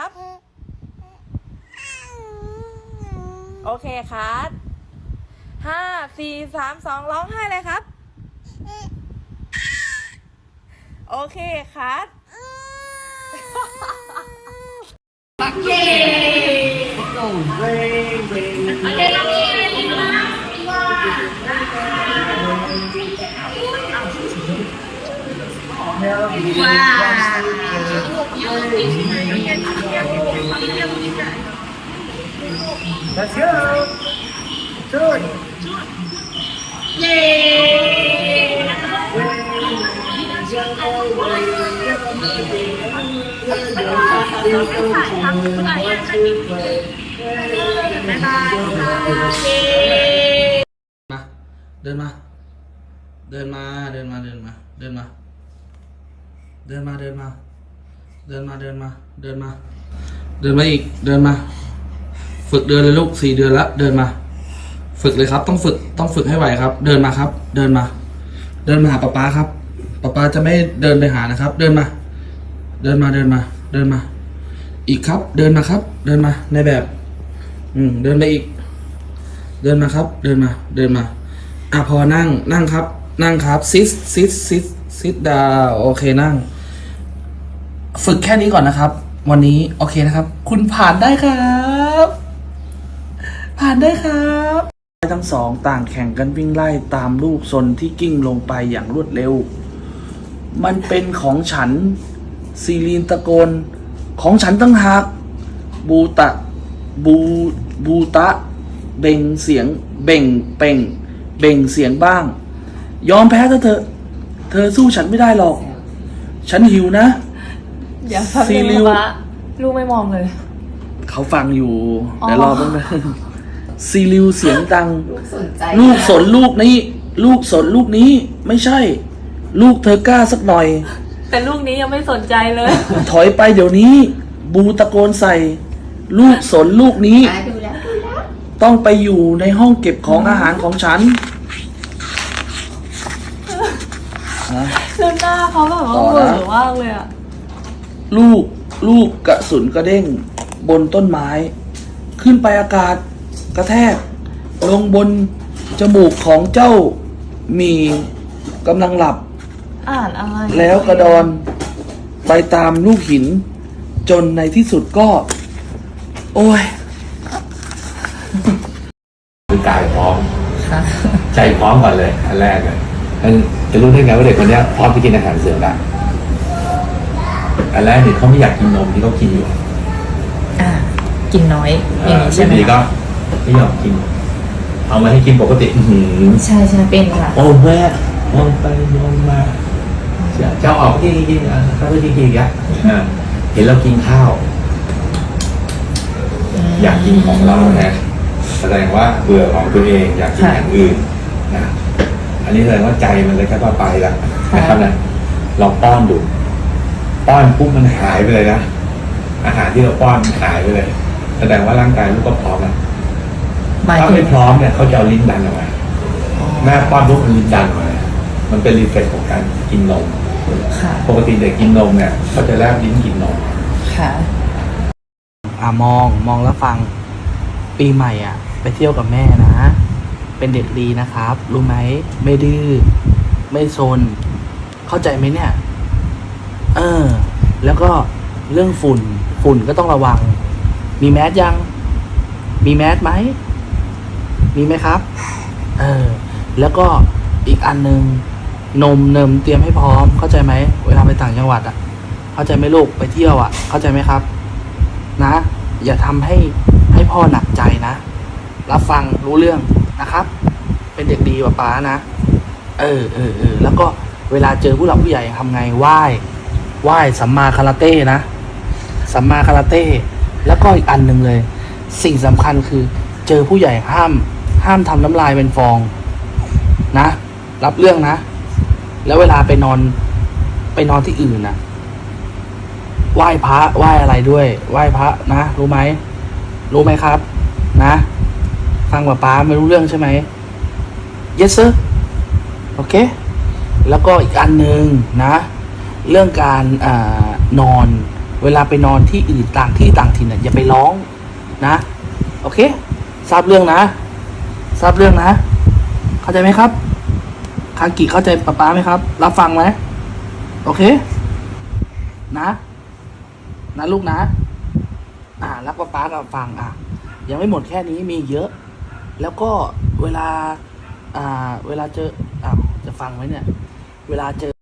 ครับ โอเคครับห้าสี่สามสองร้องไห้เลยครับ โอเคครับ Let's go. Good. Yay! มาเดินมาเดินมาเดินมาเดินมาเ Let's go. Joy. Yay! Bye bye. Mà, đơn mà. Đơn mà, đơn mà, đơn mà, đơn mà. Đơn mà, đơn mà. Đơn mà, đơn mà, đơn mà. Đơn mà, đơn mà. ฝึกเดินเลยลูกสี่เดือนละเดินมา ฝึกเลยครับ ต้องฝึกต้องฝึกให้ไหวครับ เดินมาครับ เดินมา เดินมาหาป๊าป๊าครับป๊าป๊าจะไม่เดินไปหานะครับ เดินมา เดินมาเดินมา เดินมา อีกครับ เดินมาครับ เดินมาในแบบ อืมเดินไปอีก เดินมาครับ เดินมา เดินมาอะพอนั่งนั่งครับ นั่งครับซิสซิสซิสซิสดาโอเคนั่ง ฝึกแค่นี้ก่อนนะครับ วันนี้โอเคนะครับ คุณผ่านได้ครับ ผ่านได้ครับทั้งสองต่างแข่งกันวิ่งไล่ตามลูกซนที่กิ้งลงไปอย่างรวดเร็ว มันเป็นของฉัน ซีลีนตะโกน ของฉันตั้งหาก บูตะ บูบูตะ เบ่งเสียง เบ่ง เป่ง เบ่งเสียงบ้าง ยอมแพ้เถอะเถอะเธอสู้ฉันไม่ได้หรอก ฉันหิวนะเดี๋ยวฟังซีเพลริงวมาลูกไม่มองเลย เขาฟังอยู่อ๋อเดี๋ยวรอแป๊บนึง ซีริวเสียงดังสนใจลูกสนลูกนี้ ลูกสนลูกนี้ไม่ใช่ ลูกเธอกล้าสักหน่อย แต่ลูกนี้ยังไม่สนใจเลย ถอยไปเดี๋ยวนี้ บูตะโกนใส่ ลูกสนลูกนี้ อะดูแล้วดูแล้วต้องไปอยู่ในห้องเก็บของอาหารของฉันฮะแล้วหน้าเขาแบบว่าต่อเหนะวอมากเลยอะลูกลูกกระสุนกระเด้ง บนต้นไม้ ขึ้นไปอากาศ กระแทกลงบนจมูกของเจ้าหมีกำลังหลับ อ่านอะไรแล้วกระดอนไปตามลูกหิน จนในที่สุดก็ โอ้ย คือกายพร้อมใจพร้อมก่อนเลยอันแรกเลยมันจะรู้ได้ไงว่าเด็กคนเนี้ยพร้อมไปกินอาหารเสริมได้อันแรกเนี่ยเขาไม่อยากกินนมที่เขากินอยู่อ่า กินน้อย อย่างนี้ใช่ไหมดีก็คะ ไม่ยอมกิน เอามาให้กินปกติอื้อหือใช่ใช่เป็นค่ะ โอ้แม่มองไปมองมาเจ้าออกกินกินอะเขาก็กินกินอีกอะอ่าเห็นเรากินข้าว อยากกินของเรานะแสดงว่าเบื่อของตัวเองอยากกินอย่างอื่นนะอันนี้แสดงว่าใจมันเลยก็ว่าไปแล้วนะครับนะลองป้อนดู ป้อนปุ๊บมันหายไปเลยนะอาหารที่เราป้อนมันหายไปเลย แสดงว่าร่างกายลูกก็พร้อมแล้ว หมายถ้าถึไม่งพร้อมเนี่ยเขาจะเอาลิ้นดันออกมาแม่ป้อนปุ๊บมันลิ้นดันออกมามันเป็นรีเฟกของการกินนมค่ะ ปกติเด็กกินนมเนี่ยเขาจะแลบลิ้นกินนม ค่ะ อะมองมองแล้วฟังปีใหม่อะ ไปเที่ยวกับแม่นะ เป็นเด็กดีนะครับ รู้ไหมไม่ดื้อไม่ซน เข้าใจไหมเนี่ย เออ แล้วก็เรื่องฝุ่น ฝุ่นก็ต้องระวัง มีแมสยัง มีแมสไหม มีไหมครับ เออ แล้วก็อีกอันหนึ่งนมเนมเตรียมให้พร้อม เข้าใจไหม เวลาไปต่างจังหวัดอะ เข้าใจไหมลูกไปเที่ยวอะ เข้าใจไหมครับ นะ อย่าทำให้ให้พ่อหนักใจนะ รับฟังรู้เรื่องนะครับ เป็นเด็กดีกว่าป้านะ เออเออเออแล้วก็เวลาเจอผู้หลักผู้ใหญ่ทำไงไหว้ไหว้สัมมาคาราเต้นะสัมมาคาราเต้แล้วก็อีกอันหนึ่งเลย สิ่งสำคัญคือเจอผู้ใหญ่ห้าม ห้ามทำน้ำลายเป็นฟองนะ รับเรื่องนะ แล้วเวลาไปนอน ไปนอนที่อื่นนะไหว้พระไหว้อะไรด้วย ไหว้พระนะ รู้ไหม รู้ไหมครับ นะฟังป้าป้าไม่รู้เรื่องใช่ไหม yes sir โอเค แล้วก็อีกอันหนึ่งนะ เรื่องการอนอน เวลาไปนอนที่อื่นต่างที่ต่างถิ่นอะอย่าไปร้องนะ โอเค ทราบเรื่องนะ ทราบเรื่องนะ เข้าใจไหมครับ คากิเข้าใจป้าป๊าไหมครับ รับฟังไหมโอเค นะ นะลูกนะ อ่ารับป้าป๊ากับฟังอะ ยังไม่หมดแค่นี้มีเยอะ แล้วก็เวลา อ่า เวลาเจออ้าวจะฟังไหมเนี่ย เวลาเจอ